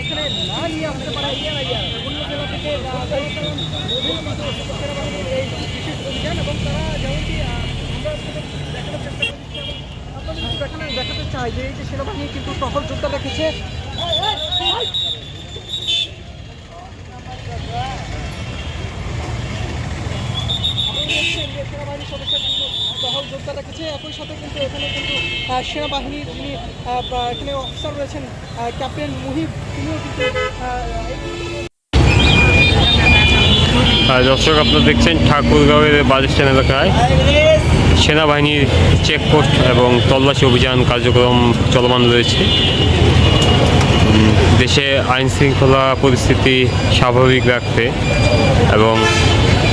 এখানে না নিয়ে আসতে পারা ইয়ে না ইয়ে অন্য জেলা থেকে এই বিশেষ অভিযান এবং তারা যেমন কি আমরা দেখানোর চেষ্টা করছি আপনাদের দেখানো দেখাতে চাই যে এই যে সেনাবাহিনী কিন্তু সফল যোদ্ধা রেখেছে সেনাবাহিনীর সদস্য টহল যোদ্ধা রেখেছে। একই সাথে কিন্তু এখানে কিন্তু সেনাবাহিনীর যিনি এখানে অফিসার রয়েছেন ক্যাপ্টেন মুহিব, তিনিও কিন্তু দর্শক, আপনারা দেখছেন ঠাকুরগাঁওয়ের বাস এলাকায়। সেনাবাহিনীর চেকপোস্ট এবং তল্লাশি অভিযান কার্যক্রম চলমান রয়েছে। দেশে আইন শৃঙ্খলা পরিস্থিতি স্বাভাবিক রাখতে এবং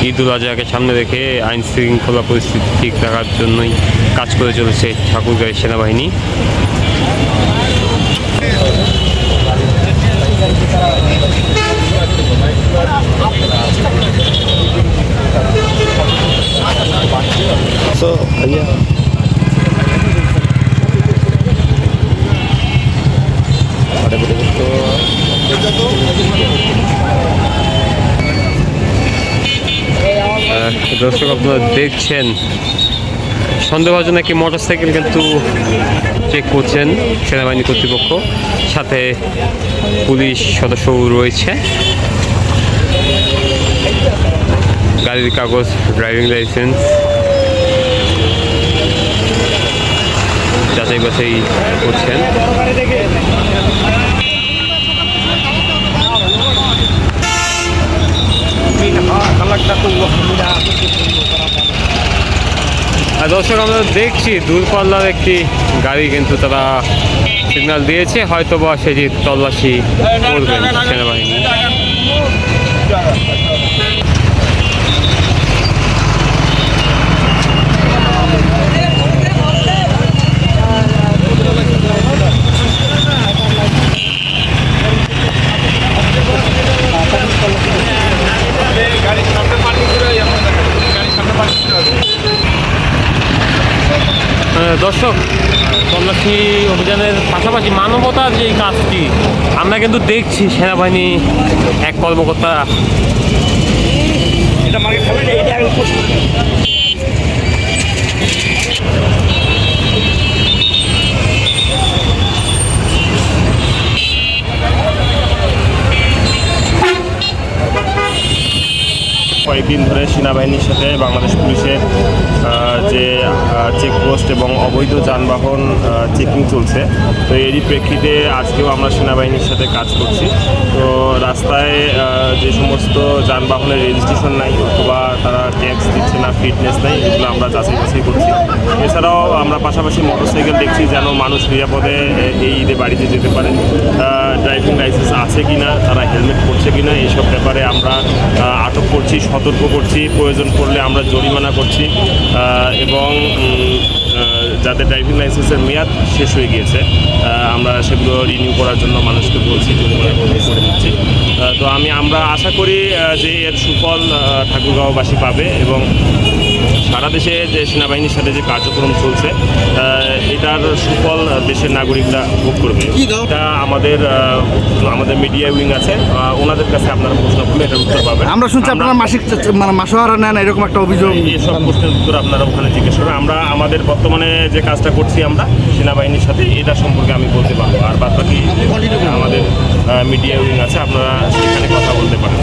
ঈদ উল আজহাকে সামনে রেখে আইন শৃঙ্খলা পরিস্থিতি ঠিক রাখার জন্যই কাজ করে চলেছে ঠাকুরগাঁয়ের সেনাবাহিনী। So, দর্শক, আপনারা দেখছেন। সন্দেহভাজন একটি মোটর সাইকেল কিন্তু চেক করছেন সেনাবাহিনী কর্তৃপক্ষ। সাথে পুলিশ সদস্যও রয়েছে। গাড়ির কাগজ ড্রাইভিং লাইসেন্স যাচাই বাছাই করছেন। দর্শক, আমরা দেখছি দূরপাল্লার একটি গাড়ি কিন্তু তারা সিগন্যাল দিয়েছে। হয়তো বা সেটি তল্লাশি করবেন সেনাবাহিনী। দর্শক তল্লাশি অভিযানের পাশাপাশি মানবতার যে কাজটি আমরা কিন্তু দেখছি সেনাবাহিনী এক কর্মকর্তা। কয়েকদিন ধরে সেনাবাহিনীর সাথে বাংলাদেশ পুলিশের যে চেকপোস্ট এবং অবৈধ যানবাহন চেকিং চলছে। তো এরই প্রেক্ষিতে আজকেও আমরা সেনাবাহিনীর সাথে কাজ করছি। তো রাস্তায় যে সমস্ত যানবাহনের রেজিস্ট্রেশন নাই, অথবা তারা ট্যাক্স দিচ্ছে না ফিটনেস নেই, এগুলো আমরা যাচাই বাছাই করছি। এছাড়াও আমরা পাশাপাশি মোটরসাইকেল দেখছি যেন মানুষ নিরাপদে এই ঈদে বাড়িতে যেতে পারে ড্রাইভিং লাইসেন্স আছে কিনা, তারা হেলমেট পরছে কিনা এইসব ব্যাপারে আমরা আটক করছি সতর্ক করছি প্রয়োজন পড়লে আমরা জরিমানা করছি এবং যাদের ড্রাইভিং লাইসেন্সের মেয়াদ শেষ হয়ে গিয়েছে আমরা সেগুলো রিনিউ করার জন্য মানুষকে বলছি, জরিমানা করে দিচ্ছি। তো আমি, আমরা আশা করি যে এর সুফল ঠাকুরগাঁওবাসী পাবে এবং সারা দেশে যে সেনাবাহিনীর সাথে যে কার্যক্রম চলছে এটার সুফল দেশের নাগরিকরা ভোগ করবে। এটা আমাদের আমাদের মিডিয়া উইং আছে ওনাদের কাছে আপনারা প্রশ্ন করলে এটার উত্তর পাবেন। আমরা শুনছি আপনারা মাসিক মানে মাসোহারা নেন এরকম একটা অভিযোগ। এসব প্রশ্নের উত্তর আপনারা ওখানে জিজ্ঞেস করবেন। আমরা আমাদের বর্তমানে যে কাজটা করছি আমরা সেনাবাহিনীর সাথে এটা সম্পর্কে আমি বলতে পারব। আর বাদ বাকি আমাদের মিডিয়া উইং আছে আপনারা সেখানে কথা বলতে পারেন।